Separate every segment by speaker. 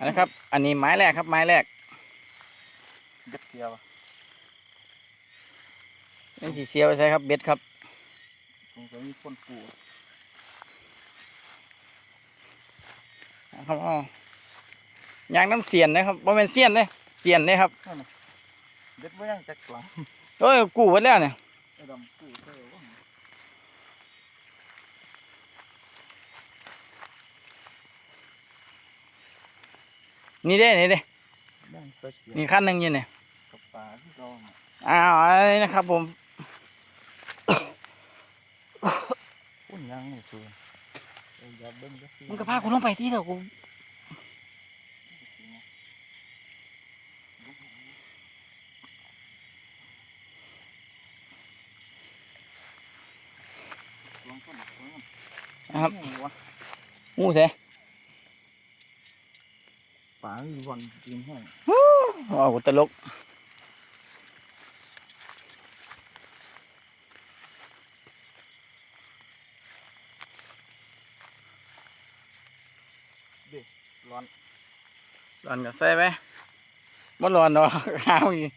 Speaker 1: อันนะครับ อันนี้ไม้แรกครับ ไม้แรก
Speaker 2: เบ็ดเกียว
Speaker 1: นี่สีเสียวไปใส่ครับ เบ็ดครับ
Speaker 2: คงจะมีคนปู
Speaker 1: นะครับเอายางน้ำเสียนนะครับบ่เป็นเสียนเลยเสียนเลยครับ
Speaker 2: เบ็ดไม่ยังจักหลัง
Speaker 1: โอ้ยกู้ไว้แล้วเนี่ย
Speaker 2: ไอ้ดำปูเท่ว่า
Speaker 1: นี่เด้นี่เด้
Speaker 2: ยังไปเกี่ยว
Speaker 1: นี่ขั้นหนึ่งอยู่เนี่ย
Speaker 2: กับปลาที่เรา
Speaker 1: อ้าวอันนี้นะครับผม
Speaker 2: พุ่นยังนี่คือเอาอย่าเบิ้งจักที
Speaker 1: มึงก็พากูลงไปที่เถอะกู
Speaker 2: ลองต้นลองต้น
Speaker 1: นะครับ
Speaker 2: นี่วะ
Speaker 1: งูเส
Speaker 2: ปลามีวันกินแห้ง
Speaker 1: โอ้โหตลก
Speaker 2: ร้อน
Speaker 1: ร้อนก็ใส่ไปบ่ร้อนดอกข้าวอีก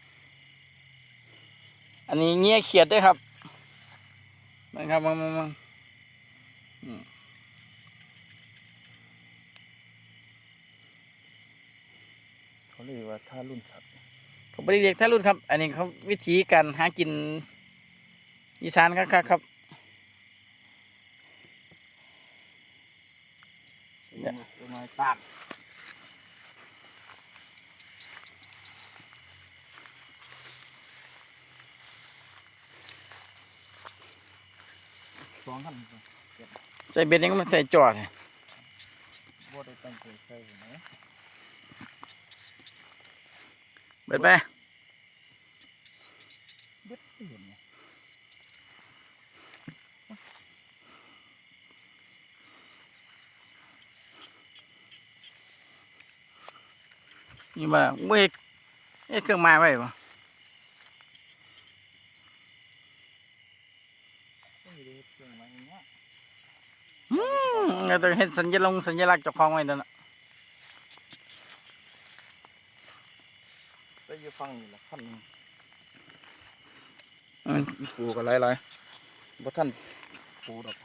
Speaker 1: อันนี้เงี้ยเขียดด้วยครับนะครับมึงมึงมึง
Speaker 2: เขาเรียกว่าท่ารุ่นสัตว์
Speaker 1: เขาไม่ได้เรียกท่ารุ่นครับ อันนี้เขาวิธีการหากินอีสานครับครับครับเนี่ย
Speaker 2: ตัวไม้ตากสองขั้น
Speaker 1: ใส่เบ็ดยังมันใส่จอด
Speaker 2: บ่ได้ตั้งใจใส่นะ
Speaker 1: เบ็ดไป
Speaker 2: เบ็ดไม่เห็นไง
Speaker 1: นี่มาเว้ยเอ๊ะเครื่องไม้ไว้ปะอืมเราต้องเห็นสัญลักษณ์สัญลักษณ์เจ้าของไว้ตัวน่ะ
Speaker 2: ไปอยู่ฟังนี่แหละขั้นหนึ่ง
Speaker 1: อืม
Speaker 2: ปูกันหลายๆบ่ท่านปูดอก